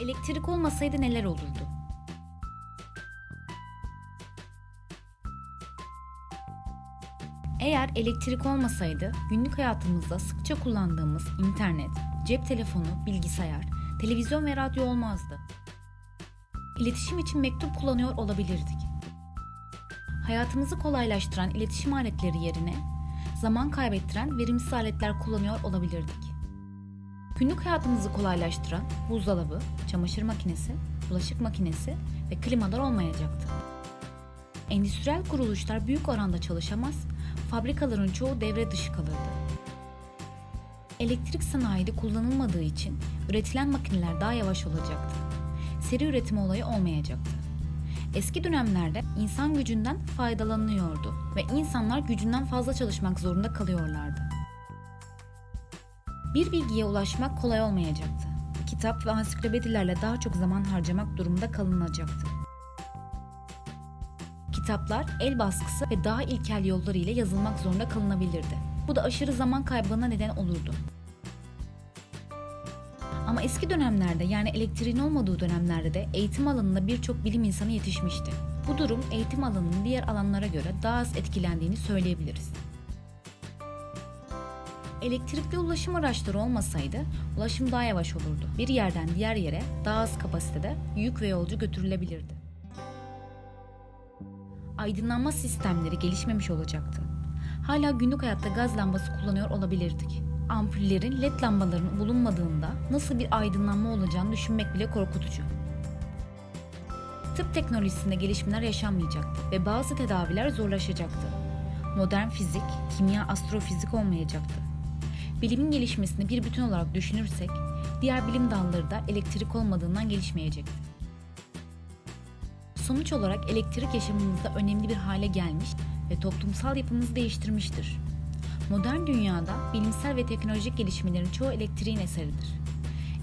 Elektrik olmasaydı neler olurdu? Eğer elektrik olmasaydı günlük hayatımızda sıkça kullandığımız internet, cep telefonu, bilgisayar, televizyon ve radyo olmazdı. İletişim için mektup kullanıyor olabilirdik. Hayatımızı kolaylaştıran iletişim aletleri yerine zaman kaybettiren verimsiz aletler kullanıyor olabilirdik. Günlük hayatımızı kolaylaştıran buzdolabı, çamaşır makinesi, bulaşık makinesi ve klimalar olmayacaktı. Endüstriyel kuruluşlar büyük oranda çalışamaz, fabrikaların çoğu devre dışı kalırdı. Elektrik sanayide kullanılmadığı için üretilen makineler daha yavaş olacaktı. Seri üretim olayı olmayacaktı. Eski dönemlerde insan gücünden faydalanılıyordu ve insanlar gücünden fazla çalışmak zorunda kalıyorlardı. Bir bilgiye ulaşmak kolay olmayacaktı. Kitap ve ansiklopedilerle daha çok zaman harcamak durumunda kalınacaktı. Kitaplar el baskısı ve daha ilkel yolları ile yazılmak zorunda kalınabilirdi. Bu da aşırı zaman kaybına neden olurdu. Ama eski dönemlerde yani elektriğin olmadığı dönemlerde de eğitim alanında birçok bilim insanı yetişmişti. Bu durum eğitim alanının diğer alanlara göre daha az etkilendiğini söyleyebiliriz. Elektrikli ulaşım araçları olmasaydı ulaşım daha yavaş olurdu. Bir yerden diğer yere daha az kapasitede yük ve yolcu götürülebilirdi. Aydınlanma sistemleri gelişmemiş olacaktı. Hala günlük hayatta gaz lambası kullanıyor olabilirdik. Ampullerin led lambaların bulunmadığında nasıl bir aydınlanma olacağını düşünmek bile korkutucu. Tıp teknolojisinde gelişmeler yaşanmayacaktı ve bazı tedaviler zorlaşacaktı. Modern fizik, kimya, astrofizik olmayacaktı. Bilimin gelişmesini bir bütün olarak düşünürsek, diğer bilim dalları da elektrik olmadığından gelişmeyecekti. Sonuç olarak elektrik yaşamımızda önemli bir hale gelmiş ve toplumsal yapımızı değiştirmiştir. Modern dünyada bilimsel ve teknolojik gelişmelerin çoğu elektriğin eseridir.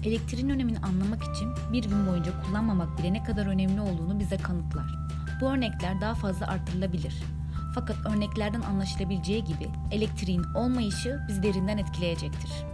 Elektriğin önemini anlamak için bir gün boyunca kullanmamak bile ne kadar önemli olduğunu bize kanıtlar. Bu örnekler daha fazla artırılabilir. Fakat örneklerden anlaşılabileceği gibi elektriğin olmayışı bizi derinden etkileyecektir.